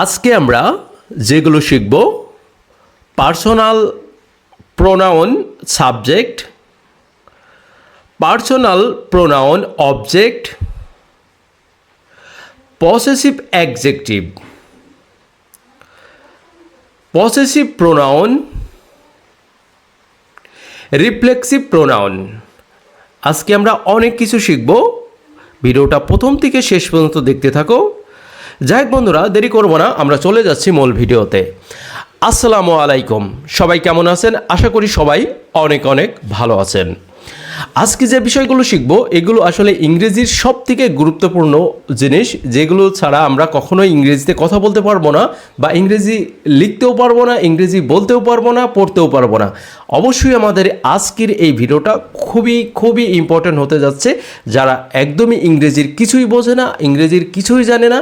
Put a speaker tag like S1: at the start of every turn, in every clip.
S1: আজকে আমরা যেগুলো শিখব personal pronoun subject personal pronoun object possessive adjective possessive pronoun reflexive pronoun আজকে আমরা অনেক কিছু শিখব। ভিডিওটা প্রথম থেকে শেষ পর্যন্ত দেখতে থাকো। যাই হোক বন্ধুরা, দেরি করব না, আমরা চলে যাচ্ছি মূল ভিডিওতে। আসসালামু আলাইকুম, সবাই কেমন আছেন? আশা করি সবাই অনেক অনেক ভালো আছেন। আজকে যে বিষয়গুলো শিখব, এগুলো আসলে ইংরেজির সব থেকে গুরুত্বপূর্ণ জিনিস, যেগুলো ছাড়া আমরা কখনোই ইংরেজিতে কথা বলতে পারব না, বা ইংরেজি লিখতেও পারব না, ইংরেজি বলতেও পারব না, পড়তেও পারব না। অবশ্যই আমাদের আজকের এই ভিডিওটা খুবই খুবই ইম্পর্ট্যান্ট হতে যাচ্ছে। যারা একদমই ইংরেজির কিছুই বোঝে না, ইংরেজির কিছুই জানে না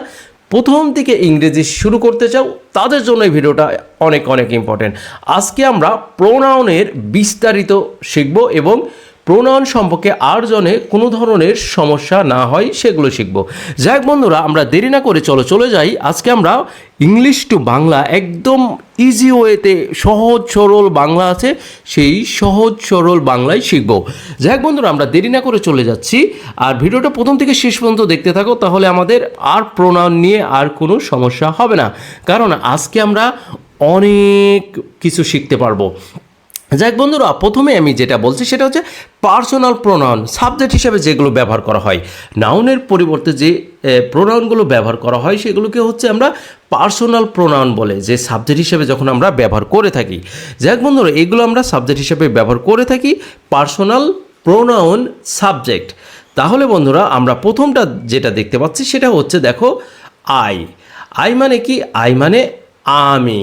S1: প্রথম থেকে ইংরেজি শুরু করতে চাও, তাদের জন্য এই ভিডিওটা অনেক অনেক ইম্পর্টেন্ট আজকে আমরা প্রোনাউনের বিস্তারিত শিখব এবং প্রোনাউন সম্পর্কে আর জনে কোনো ধরনের সমস্যা না হয়, সেগুলো শিখব। যাই বন্ধুরা, আমরা দেরি না করে চলো, চলে যাই। আজকে আমরা ইংলিশ টু বাংলা একদম ইজি ওয়েতে সহজ সরল বাংলা আছে, সেই সহজ সরল বাংলায় শিখব। যাই বন্ধুরা, আমরা দেরি না করে চলে যাচ্ছি। আর ভিডিওটা প্রথম থেকে শেষ পর্যন্ত দেখতে থাকো, তাহলে আমাদের আর প্রণয়ন নিয়ে আর কোনো সমস্যা হবে না। কারণ আজকে আমরা অনেক কিছু শিখতে পারব। যাক বন্ধুরা, প্রথমে আমি যেটা বলছি সেটা হচ্ছে পার্সোনাল প্রোনাউন সাবজেক্ট হিসেবে যেগুলো ব্যবহার করা হয়। নাউনের পরিবর্তে যে প্রোনাউনগুলো ব্যবহার করা হয় সেগুলোকে হচ্ছে আমরা পার্সোনাল প্রোনাউন বলে, যে সাবজেক্ট হিসেবে যখন আমরা ব্যবহার করে থাকি। যাক বন্ধুরা, এগুলো আমরা সাবজেক্ট হিসেবে ব্যবহার করে থাকি পার্সোনাল প্রোনাউন সাবজেক্ট তাহলে বন্ধুরা, আমরা প্রথমটা যেটা দেখতে পাচ্ছি সেটা হচ্ছে দেখো আই আই মানে কি? আই মানে আমি।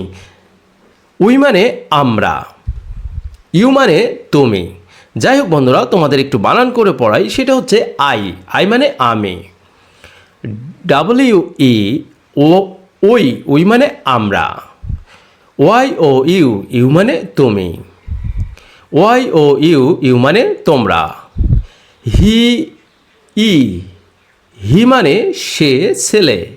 S1: উই মানে আমরা। ইউ মানে তুমি। যাই হোক বন্ধুরা, তোমাদের একটু বানান করে পড়াই, সেটা হচ্ছে আই। আই মানে আমি। ডাব্লিউ ই ও ওই উই মানে আমরা। ওয়াই ও ইউ ইউ মানে তুমি। ওয়াই ও ইউ ইউ মানে তোমরা। হি ই হি মানে সে ছেলে।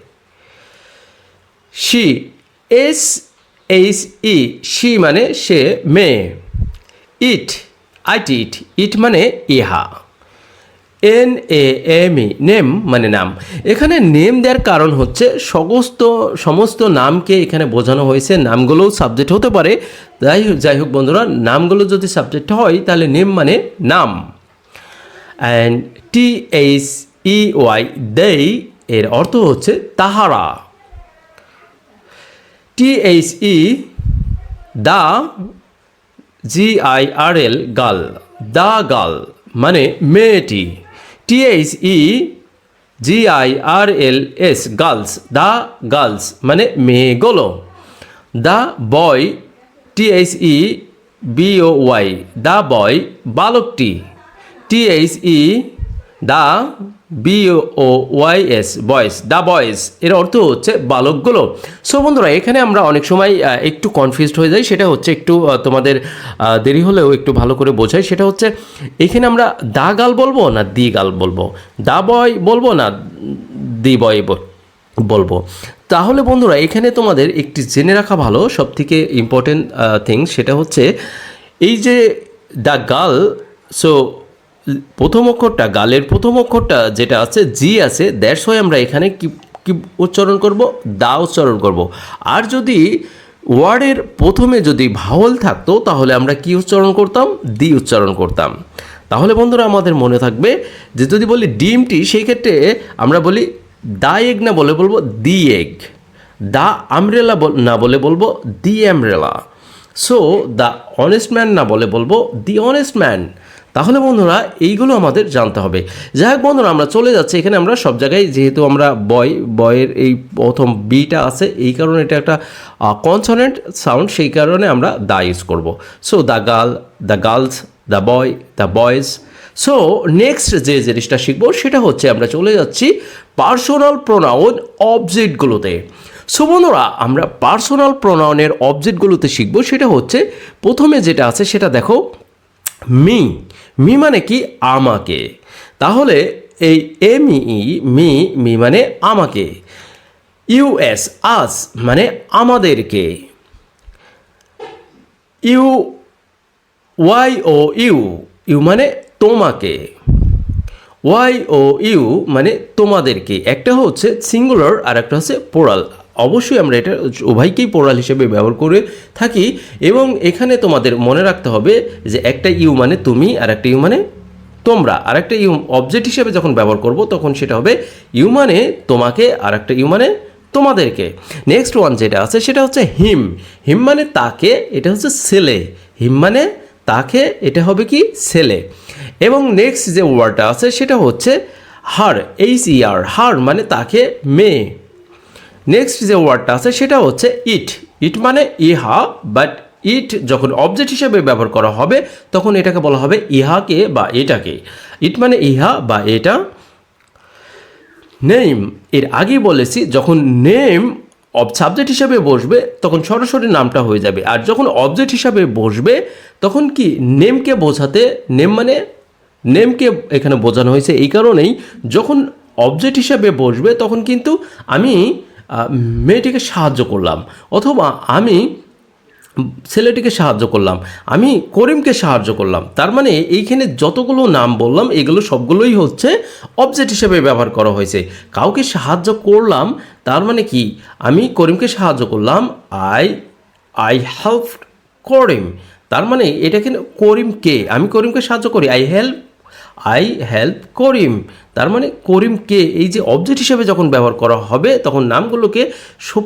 S1: She S H E she মানে সে মেয়ে। It, I T it it মানে ইহা। N A M E name মানে নাম। এখানে নেম দেওয়ার কারণ হচ্ছে সমস্ত সমস্ত নামকে এখানে বোঝানো হয়েছে। নামগুলোও সাবজেক্ট হতে পারে। যাই হোক যাই হোক বন্ধুরা, নামগুলো যদি সাবজেক্ট হয়, তাহলে নেম মানে নাম। And T H E Y they এর অর্থ হচ্ছে তাহারা। টি H E the G I R এল গাল। দা গাল মানে মেয়েটি। T H E G I R L S girls the girls মানে মেয়েগুলো। The boy T H E B O Y the boy, বালকটি। T H E the B O Y S, boys. The boys, এর অর্থ হচ্ছে বালকগুলো। So বন্ধুরা, এখানে আমরা অনেক সময় একটু কনফিউজড হয়ে যাই। সেটা হচ্ছে একটু তোমাদের দেরি হলেও একটু ভালো করে বোঝাই। সেটা হচ্ছে, এখানে আমরা দা গাল বলব না দি গাল বলব? দা বয় বলব না দি বয় বল- বলব? তাহলে, বন্ধুরা, এখানে তোমাদের একটি জেনে রাখা ভালো সব থেকে ইম্পর্টেন্ট থিং সেটা হচ্ছে, এই যে দ্য গার্ল সো প্রথম অক্ষরটা, গালের প্রথম অক্ষরটা যেটা আছে, জি আছে, দ্যাটস হয় আমরা এখানে কি কি উচ্চারণ করব? দা উচ্চারণ করব। আর যদি ওয়ার্ডের প্রথমে যদি ভাওল থাকতো, তাহলে আমরা কি উচ্চারণ করতাম? দি উচ্চারণ করতাম। তাহলে বন্ধুরা, আমাদের মনে থাকবে যে যদি বলি ডিমটি, সেই ক্ষেত্রে আমরা বলি দা এগ না বলে বলব দি এগ। দা আমরেলা না বলে বলব the umbrella so the honest man না বলে বলব দি অনেস্ট ম্যান তাহলে বন্ধুরা, এইগুলো আমাদের জানতে হবে। যাই হোক বন্ধুরা, আমরা চলে যাচ্ছি। এখানে আমরা সব জায়গায়, যেহেতু আমরা বয় বয়ের এই প্রথম বিটা আছে, এই কারণে এটা একটা কনসনেন্ট সাউন্ড সেই কারণে আমরা দা ইউজ করব। So the girl the girls the boy the boys so next যে জিনিসটা শিখব, সেটা হচ্ছে আমরা চলে যাচ্ছি পার্সোনাল প্রোনাউন অবজেক্টগুলোতে সো বন্ধুরা, আমরা পার্সোনাল প্রোনাউনের অবজেক্টগুলোতে শিখব। সেটা হচ্ছে, প্রথমে যেটা আছে, সেটা দেখো মি মি মানে কি আমাকে। তাহলে এই এম ই মি মি মানে আমাকে। ইউএস আস মানে আমাদেরকে। You Y O U you মানে তোমাকে। ওয়াই ও ইউ মানে তোমাদেরকে। একটা হচ্ছে সিঙ্গুলার আর একটা হচ্ছে পোড়াল অবশ্যই আমরা এটা উভয়কেই পোড়াল হিসেবে ব্যবহার করে থাকি এবং এখানে তোমাদের মনে রাখতে হবে যে একটা ইউ মানে তুমি, আর একটা ইউ মানে তোমরা। আর একটা ইউ অবজেক্ট হিসেবে যখন ব্যবহার করব, তখন সেটা হবে ইউ মানে তোমাকে, আর একটা ইউ মানে তোমাদেরকে। নেক্সট ওয়ান যেটা আছে, সেটা হচ্ছে হিম। হিম মানে তাকে, এটা হচ্ছে ছেলে। হিম মানে তাকে, এটা হবে কি? ছেলে। এবং নেক্সট যে ওয়ার্ডটা আছে, সেটা হচ্ছে হার এইচ ই আর হার মানে তাকে, মেয়ে। নেক্সট যে ওয়ার্ডটা আছে সেটা হচ্ছে ইট ইট মানে ইহা বাট ইট যখন অবজেক্ট হিসেবে ব্যবহার করা হবে, তখন এটাকে বলা হবে ইহাকে বা এটাকে। ইট মানে ইহা বা এটা। নেম এর আগেই বলেছি, যখন নেম অব সাবজেক্ট হিসাবে বসবে, তখন সরাসরি নামটা হয়ে যাবে। আর যখন অবজেক্ট হিসাবে বসবে, তখন কি নেমকে বোঝাতে নেম মানে নেমকে এখানে বোঝানো হয়েছে এই কারণেই, যখন অবজেক্ট হিসাবে বসবে, তখন কিন্তু আমি মেয়েটিকে সাহায্য করলাম। অথবা আমি ছেলেটিকে সাহায্য করলাম। আমি করিমকে সাহায্য করলাম। তার মানে এইখানে যতগুলো নাম বললাম, এগুলো সবগুলোই হচ্ছে অবজেক্ট হিসেবে ব্যবহার করা হয়েছে। কাউকে সাহায্য করলাম, তার মানে কি? আমি করিমকে সাহায্য করলাম আই আই হেল্প করিম। তার মানে এটা কিন্তু করিমকে, আমি করিমকে সাহায্য করি I help I help Karim. তার মানে করিমকে এই যে অবজেক্ট হিসেবে যখন ব্যবহার করা হবে, তখন নামগুলোকে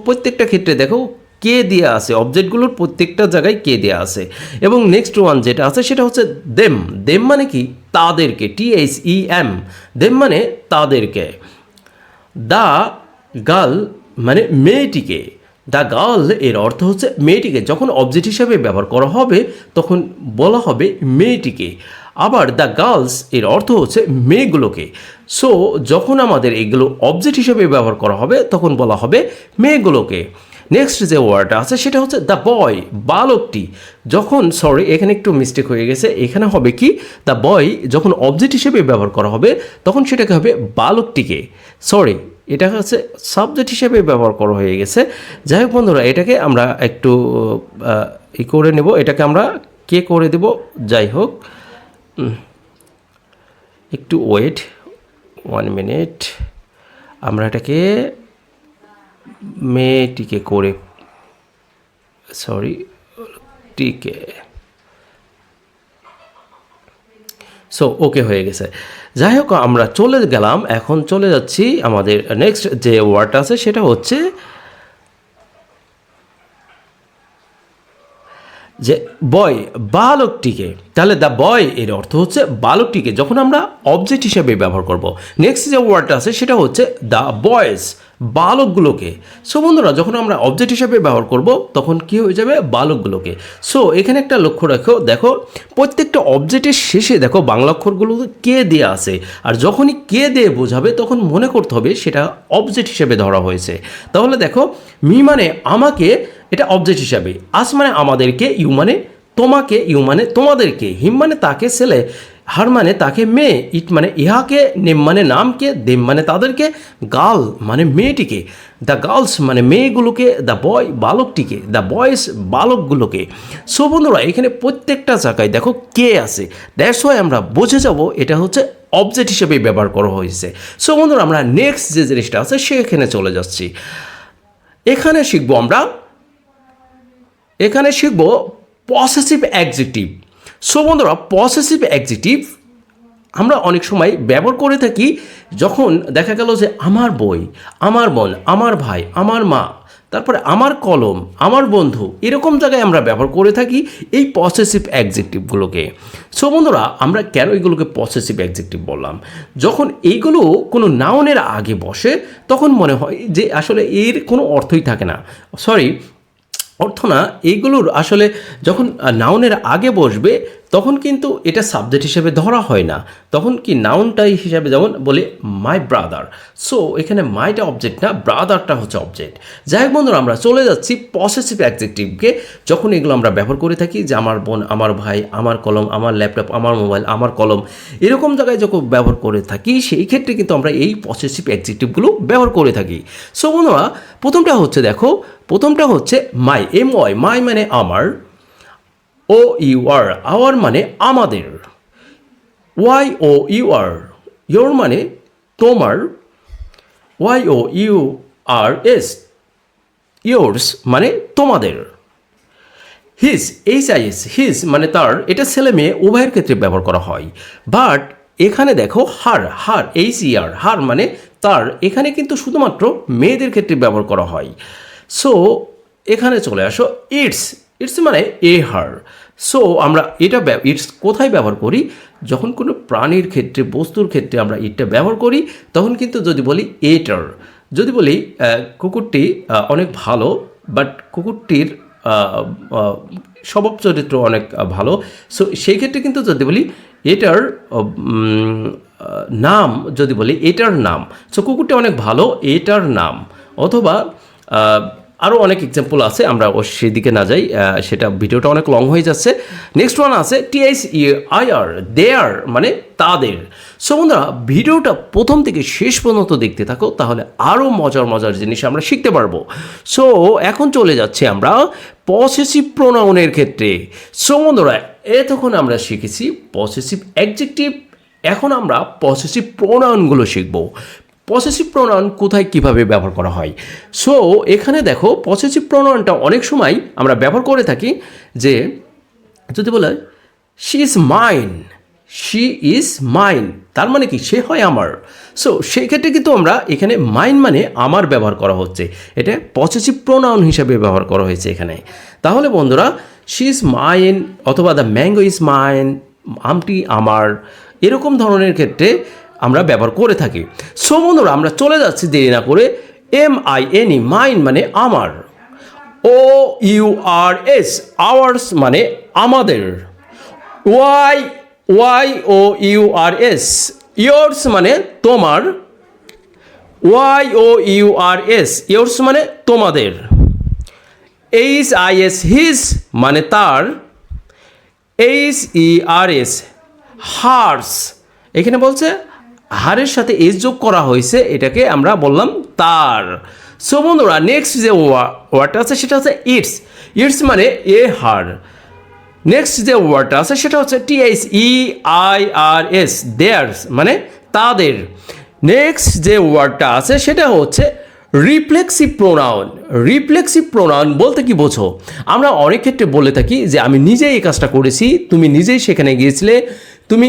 S1: প্রত্যেকটা ক্ষেত্রে দেখো কে দেওয়া আছে অবজেক্টগুলোর প্রত্যেকটা জায়গায় কে দেওয়া আছে। এবং নেক্সট ওয়ান যেটা আছে, সেটা হচ্ছে দেম দেম মানে কি? তাদেরকে T H E M them মানে তাদেরকে। দ্য গার্ল মানে মেয়েটিকে। দ্য গার্ল এর অর্থ হচ্ছে মেয়েটিকে। যখন অবজেক্ট হিসাবে ব্যবহার করা হবে, তখন বলা হবে মেয়েটিকে। আবার দ্য গার্লস এর অর্থ হচ্ছে মেয়েগুলোকে। সো যখন আমাদের এগুলো অবজেক্ট হিসেবে ব্যবহার করা হবে, তখন বলা হবে মেয়েগুলোকে। নেক্সট যে ওয়ার্ডটা আছে, সেটা হচ্ছে দ্য বয় বালকটি। যখন সরি এখানে একটু মিস্টেক হয়ে গেছে, এখানে হবে কি? দ্য বয় যখন অবজেক্ট হিসেবে ব্যবহার করা হবে, তখন সেটাকে হবে বালকটিকে। সরি এটা হচ্ছে সাবজেক্ট হিসেবে ব্যবহার করা হয়ে গেছে। যাই হোক বন্ধুরা, এটাকে আমরা একটু ই করে নেব। এটাকে আমরা কে করে দেব? যাই হোক। একটু ওয়েট ওয়ান মিনিট আমরা এটাকে মেয়েটিকে করে সরি টিকে। সো ওকে হয়ে গেছে। যাই হোক, আমরা চলে গেলাম, এখন চলে যাচ্ছি আমাদের নেক্সট যে ওয়ার্ডটা আছে, সেটা হচ্ছে যে বয় বালকটিকে, তাহলে দ্য বয় এর অর্থ হচ্ছে বালকটিকে, যখন আমরা অবজেক্ট হিসেবে ব্যবহার করব। নেক্সট যে ওয়ার্ডটা আছে, সেটা হচ্ছে দ্য বয়েজ বালকগুলোকে। সো বন্ধুরা, যখন আমরা অবজেক্ট হিসেবে ব্যবহার করব, তখন কি হয়ে যাবে? বালকগুলোকে। সো এখানে একটা লক্ষ্য রাখো। দেখো, প্রত্যেকটা অবজেক্টের শেষে, দেখো, বাংলা অক্ষরগুলো কে দিয়ে আছে। আর যখনই কে দিয়ে বোঝাবে, তখন মনে করতে হবে সেটা অবজেক্ট হিসেবে ধরা হয়েছে। তাহলে দেখো, মি মানে আমাকে এটা অবজেক্ট হিসাবে। আস মানে আমাদেরকে ইউ মানে তোমাকে ইউ মানে তোমাদেরকে হিম মানে তাকে ছেলে হার মানে তাকে মেয়ে, ইট মানে ইহাকে, নেম মানে নামকে, দেম মানে তাদেরকে গার্ল মানে মেয়েটিকে, দ্য গার্লস মানে মেয়েগুলোকে, দ্য বয় বালকটিকে, দ্য বয়েস বালকগুলোকে। সো বন্ধুরা, এখানে প্রত্যেকটা জায়গায় দেখো কে আছে। দ্যাটস ওয়াই আমরা বুঝে যাব এটা হচ্ছে অবজেক্ট হিসেবে ব্যবহার করা হয়েছে। সো বন্ধুরা, আমরা নেক্সট যে জিনিসটা আছে, সেখানে চলে যাচ্ছি। এখানে শিখব আমরা এখানে শিখব পসেসিভ অ্যাডজেক্টিভ সো বন্ধুরা পসেসিভ অ্যাডজেক্টিভ আমরা অনেক সময় ব্যবহার করে থাকি যখন দেখা গেল যে আমার বই, আমার বোন, আমার ভাই, আমার মা, তারপরে আমার কলম, আমার বন্ধু, এরকম জায়গায় আমরা ব্যবহার করে থাকি এই পসেসিভ অ্যাডজেক্টিভগুলোকে সো বন্ধুরা, আমরা কেন এগুলোকে পসেসিভ অ্যাডজেক্টিভ বললাম? যখন এইগুলো কোনো নাউনের আগে বসে, তখন মনে হয় যে আসলে এর কোনো অর্থই থাকে না। সরি অর্থ না এইগুলোর আসলে যখন নাউনের আগে বসবে তখন কিন্তু এটা সাবজেক্ট হিসেবে ধরা হয় না। তখন কি নাউনটাই হিসাবে যেমন বলি মাই ব্রাদার সো এখানে মাইটা অবজেক্ট না ব্রাদারটা হচ্ছে অবজেক্ট যাই হোক বন্ধুরা, আমরা চলে যাচ্ছি পসেসিভ অ্যাডজেক্টিভকে যখন এগুলো আমরা ব্যবহার করে থাকি, যে আমার বোন, আমার ভাই, আমার কলম, আমার ল্যাপটপ আমার মোবাইল আমার কলম, এরকম জায়গায় যখন ব্যবহার করে থাকি, সেই ক্ষেত্রে কিন্তু আমরা এই পসেসিভ অ্যাডজেক্টিভগুলো ব্যবহার করে থাকি। সো বন্ধুরা, প্রথমটা হচ্ছে দেখো, প্রথমটা হচ্ছে মাই এম ওয়াই মাই মানে আমার। ও ইউ আর আওয়ার মানে আমাদের। Y O U R your মানে তোমার। Y O U R S yours মানে তোমাদের। His H I S his মানে তার, এটা ছেলে মেয়ে উভয়ের ক্ষেত্রে ব্যবহার করা হয়। বাট এখানে দেখো হার হার এইচ ই আর হার মানে তার। এখানে কিন্তু শুধুমাত্র মেয়েদের ক্ষেত্রে ব্যবহার করা হয়। সো এখানে চলে আসো ইটস। ইটস মানে এ হার। সো আমরা এটা ইটস কোথায় ব্যবহার করি? যখন কোনো প্রাণীর ক্ষেত্রে, বস্তুর ক্ষেত্রে আমরা ইটটা ব্যবহার করি, তখন কিন্তু যদি বলি এটার। যদি বলি কুকুরটি অনেক ভালো, বাট কুকুরটির স্বভাব চরিত্র অনেক ভালো। সো সেই ক্ষেত্রে কিন্তু যদি বলি এটার নাম, যদি বলি এটার নাম। সো কুকুরটি অনেক ভালো, এটার নাম। অথবা আরও অনেক এক্সাম্পল আছে, আমরা সেদিকে না যাই সেটা ভিডিওটা অনেক লং হয়ে যাচ্ছে। নেক্সট ওয়ান আছে T S E I R their মানে তাদের। সো বন্ধুরা, ভিডিওটা প্রথম থেকে শেষ পর্যন্ত দেখতে থাকো, তাহলে আরও মজার মজার জিনিস আমরা শিখতে পারব। সো এখন চলে যাচ্ছি আমরা পসেসিভ প্রোনাউনের ক্ষেত্রে। সো বন্ধুরা, এতক্ষণ আমরা শিখেছি পসেসিভ অ্যাডজেক্টিভ এখন আমরা পসেসিভ প্রোনাউনগুলো শিখব। পসেসিভ প্রোনাউন কোথায় কীভাবে ব্যবহার করা হয়? সো এখানে দেখো পসেসিভ প্রোনাউনটা অনেক সময় আমরা ব্যবহার করে থাকি যে, যদি বলে she is mine she is mine তার মানে কি? সে হয় আমার। সো সেই ক্ষেত্রে কিন্তু আমরা এখানে মাইন মানে আমার ব্যবহার করা হচ্ছে। এটা পসেসিভ প্রোনাউন হিসাবে ব্যবহার করা হয়েছে এখানে। তাহলে বন্ধুরা শি ইজ মাইন অথবা দ্য ম্যাঙ্গো ইজ মাইন আমটি আমার এরকম ধরনের ক্ষেত্রে আমরা ব্যবহার করে থাকি। সো বন্ধুরা, আমরা চলে যাচ্ছি, দেরি না করে M I N E mine মানে আমার। O U R S ours মানে আমাদের। Y Y O U R S yours মানে তোমার। Y O U R S yours মানে তোমাদের। এইচ আই এস হিস মানে তার। H E R S hers এখানে বলছে হারের সাথে এস যোগ করা হয়েছে, এটাকে আমরা বললাম তার। সো বন্ধুরা নেক্সট যে ওয়ার্ডটা আছে, সেটা হচ্ছে ইটস। ইটস মানে এ হার। নেক্সট যে ওয়ার্ডটা আছে, সেটা হচ্ছে T H E I R S theirs মানে তাদের। নেক্সট যে ওয়ার্ডটা আছে, সেটা হচ্ছে রিফ্লেক্সিভ প্রোনাউন। রিফ্লেক্সিভ প্রোনাউন বলতে কি বোঝো? আমরা অনেক ক্ষেত্রে বলে থাকি যে, আমি নিজেই এই কাজটা করেছি, তুমি নিজেই সেখানে গিয়েছিলে, তুমি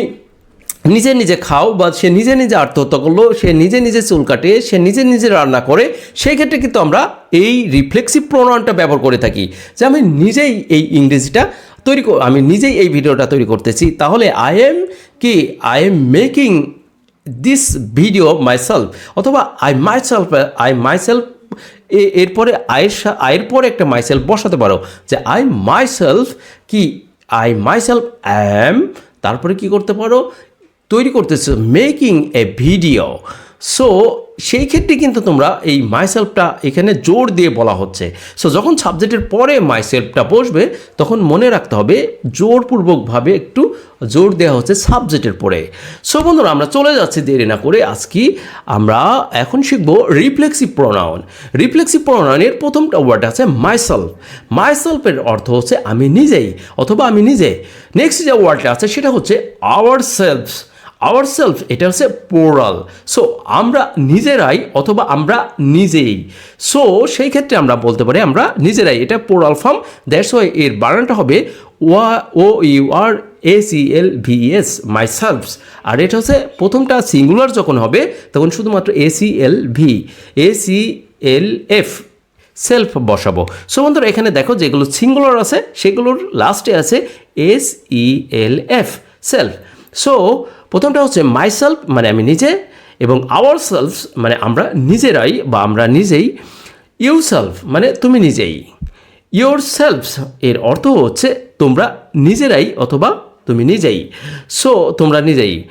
S1: নিজে নিজে খাও বা সে নিজে নিজে আত্মহত্যা করল, সে নিজে নিজে চুল কাটে, সে নিজে নিজে রান্না করে, সেই ক্ষেত্রে কিন্তু আমরা এই রিফ্লেক্সিভ প্রোনাউনটা ব্যবহার করে থাকি। যে আমি নিজেই এই ইংরেজিটা তৈরি আমি নিজেই এই ভিডিওটা তৈরি করতেছি। তাহলে আই এম কি? I am making this video myself অথবা আই মাইসেলফ আই মাইসেলফ এরপরে আয়ের আয়ের পরে একটা মাইসেলফ বসাতে পারো। যে আই মাইসেলফ কি? আই মাইসেলফ অ্যাম তারপরে কি করতে পারো? তৈরি করতেছে মেকিং এ ভিডিও সো সেই ক্ষেত্রে কিন্তু তোমরা এই মাইসেলফটা এখানে জোর দিয়ে বলা হচ্ছে। সো যখন সাবজেক্টের পরে মাইসেলফটা বসবে, তখন মনে রাখতে হবে, জোরপূর্বকভাবে একটু জোর দেওয়া হচ্ছে সাবজেক্টের পরে। সো বন্ধুরা, আমরা চলে যাচ্ছি, দেরি না করে আজকে আমরা এখন শিখব রিফ্লেক্সিভ প্রোনাউন রিফ্লেক্সিভ প্রোনাউনের প্রথমটা ওয়ার্ড আছে মাইসেলফ মাইসেলফের অর্থ হচ্ছে আমি নিজেই, অথবা আমি নিজে। নেক্সট যে ওয়ার্ডটা আছে, সেটা হচ্ছে আওয়ার সেলফস আওয়ার সেলফ এটা হচ্ছে পোরাল সো আমরা নিজেরাই অথবা আমরা নিজেই। সো সেই ক্ষেত্রে আমরা বলতে পারি আমরা নিজেরাই, এটা পোরাল ফর্ম দ্যাটস ওয়াই এর বানানটা হবে Y, O, U, R, A, C, L, V, S my selves আর এটা হচ্ছে প্রথমটা সিঙ্গুলার যখন হবে, তখন শুধুমাত্র A, C, L, V, A, C, L, F self বসাবো। সো বন্ধুরা, এখানে দেখো যেগুলো সিঙ্গুলার আছে, সেগুলোর লাস্টে আছে S, E, L, F self so প্রথমটা হচ্ছে মাই সেলফ মানে আমি নিজে, এবং আওয়ার সেলফ মানে আমরা নিজেরাই বা আমরা নিজেই ইউ সেলফ মানে তুমি নিজেই। ইয়োর সেলফ এর অর্থ হচ্ছে তোমরা নিজেরাই অথবা তুমি নিজেই। সো তোমরা নিজেই।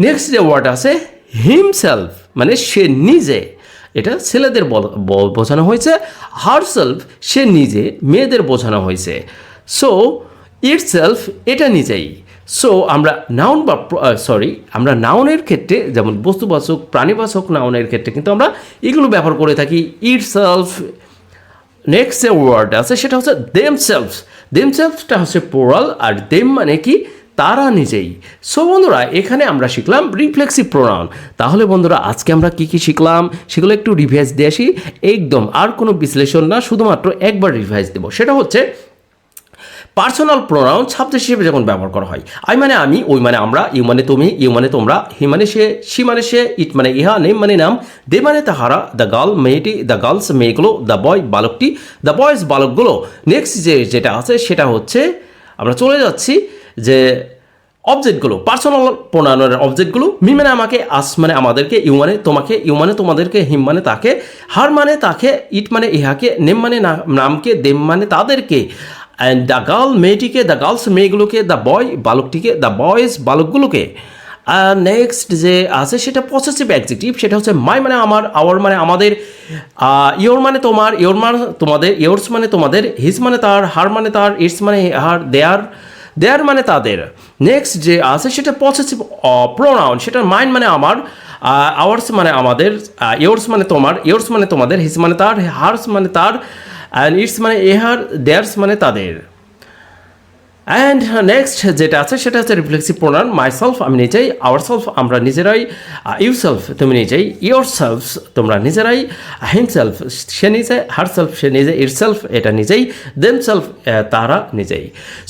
S1: নেক্সট যে ওয়ার্ড আছে হিমসেলফ মানে সে নিজে। এটা ছেলেদের বোঝানো হয়েছে হারসেলফ সে নিজে, মেয়েদের বোঝানো হয়েছে। সো ইট ইটসেলফ এটা নিজেই। সো আমরা নাউন বা সরি আমরা নাউনের ক্ষেত্রে যেমন বস্তুবাচক, প্রাণীবাচক নাউনের ক্ষেত্রে কিন্তু আমরা এগুলো ব্যবহার করে থাকি। ইটসেলফ নেক্সট যে ওয়ার্ড আছে সেটা হচ্ছে দেম সেলফস দেম সেলফসটা হচ্ছে পোরাল আর দেম মানে কি? তারা নিজেই। সো বন্ধুরা, এখানে আমরা শিখলাম রিফ্লেক্সিভ প্রোনাউন তাহলে বন্ধুরা, আজকে আমরা কি কি শিখলাম? সেগুলো একটু রিভাইজ দিয়ে আসি। একদম আর কোনো বিশ্লেষণ না, শুধুমাত্র একবার রিভাইজ দেবো। সেটা হচ্ছে পার্সোনাল প্রোনাউন সাবজেক্ট হিসেবে যখন ব্যবহার করা হয় আই মানে আমি ওই মানে আমরা ইউ মানে তুমি ইউ মানে তোমরা হি মানে সে সি মানে সে ইট মানে ইহা নেম মানে নাম দে মানে তাহারা দ্য গার্ল মেয়েটি দ্য গার্লস মেয়েগুলো দ্য বয় বালকটি দ্য বয়েজ বালকগুলো। নেক্সট যে, যেটা আছে, সেটা হচ্ছে, আমরা চলে যাচ্ছি যে অবজেক্টগুলো পার্সোনাল প্রোনাউনের অবজেক্টগুলো মি মানে আমাকে আস মানে আমাদেরকে ইউ মানে তোমাকে ইউ মানে তোমাদেরকে হিম মানে তাকে হার মানে তাকে ইট মানে ইহাকে নেম মানে নামকে দেম মানে তাদেরকে। অ্যান্ড দ্য গার্ল মেয়েটিকে দ্য গার্লস মেয়েগুলোকে দ্য বয় বালকটিকে দ্য বয়েজ বালকগুলোকে। নেক্সট যে আছে, সেটা পসেসিভ অ্যাডজেক্টিভ সেটা হচ্ছে মাই মানে আমার আওয়ার মানে আমাদের ইয়োর মানে তোমার ইয়োর মানে তোমাদের ইয়োর্স মানে তোমাদের হিজ মানে তার হার মানে তার ইটস মানে হার দেয়ার দেয়ার মানে তাদের। নেক্সট যে আছে, সেটা পসেসিভ প্রোনাউন সেটা মাইন্ড মানে আমার আওয়ার্স মানে আমাদের ইয়োর্স মানে তোমার ইয়োর্স মানে তোমাদের হিজ মানে তার হার্স মানে তার অ্যান্ড ইটস মানে এহার দেয়ার্স মানে তাদের। অ্যান্ড নেক্সট যেটা আছে, সেটা হচ্ছে রিফ্লেক্সিভ মাই সেলফ আমি নিজেই আওয়ার সেলফ আমরা নিজেরাই ইউ সেলফ তুমি নিজেই ইয়োর সেলফ তোমরা নিজেরাই হিম সেলফ সে নিজে হার সেলফ সে নিজে ইট সেলফ এটা নিজেই দেম সেলফ তারা নিজেই।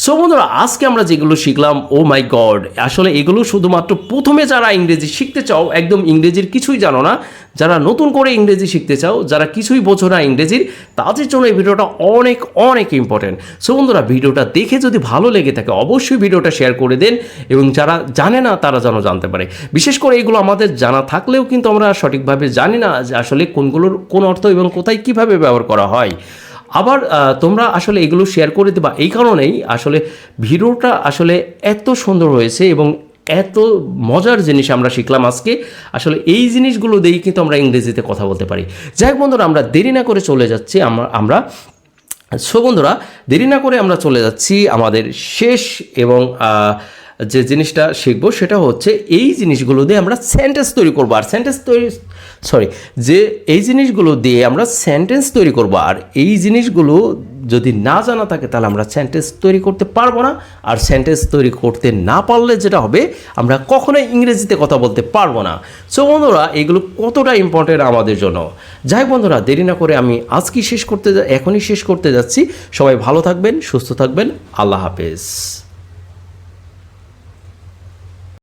S1: সো বন্ধুরা, আজকে আমরা যেগুলো শিখলাম ও মাই গড আসলে এগুলো শুধুমাত্র প্রথমে যারা ইংরেজি শিখতে চাও, একদম ইংরেজির কিছুই জানো না যারা নতুন করে ইংরেজি শিখতে চাও, যারা কিছুই বোঝো না ইংরেজির, তাদের জন্য এই ভিডিওটা অনেক অনেক ইম্পর্টেন্ট সো বন্ধুরা, ভিডিওটা দেখে যদি ভালো লেগে থাকে, অবশ্যই ভিডিওটা শেয়ার করে দেন এবং যারা জানে না, তারা যেন জানতে পারে। বিশেষ করে এগুলো আমাদের জানা থাকলেও কিন্তু আমরা সঠিকভাবে জানি না যে আসলে কোনগুলোর, কোন অর্থ এবং কোথায় কীভাবে ব্যবহার করা হয়। আবার তোমরা আসলে এগুলো শেয়ার করে দেবা। এই কারণেই আসলে ভিডিওটা আসলে এত সুন্দর হয়েছে এবং এত মজার জিনিস আমরা শিখলাম আজকে। আসলে এই জিনিসগুলো দিয়েই কিন্তু আমরা ইংরেজিতে কথা বলতে পারি। যাই হোক বন্ধুরা, আমরা দেরি না করে চলে যাচ্ছি। আমরা আমরা সো বন্ধুরা, দেরি না করে আমরা চলে যাচ্ছি আমাদের শেষ এবং যে জিনিসটা শিখব সেটা হচ্ছে এই জিনিসগুলো দিয়ে আমরা সেন্টেন্স তৈরি করব। আর সেন্টেন্স তৈরি সরি যে এই জিনিসগুলো দিয়ে আমরা সেন্টেন্স তৈরি করব। আর এই জিনিসগুলো যদি না জানা থাকে, তাহলে আমরা সেন্টেন্স তৈরি করতে পারব না। আর সেন্টেন্স তৈরি করতে না পারলে যেটা হবে, আমরা কখনোই ইংরেজিতে কথা বলতে পারব না। সো বন্ধুরা, এগুলো কতটা ইম্পর্টেন্ট আমাদের জন্য। যাই বন্ধুরা, দেরি না করে আমি আজকেই শেষ করতে এখনই শেষ করতে যাচ্ছি। সবাই ভালো থাকবেন, সুস্থ থাকবেন। আল্লাহ হাফেজ।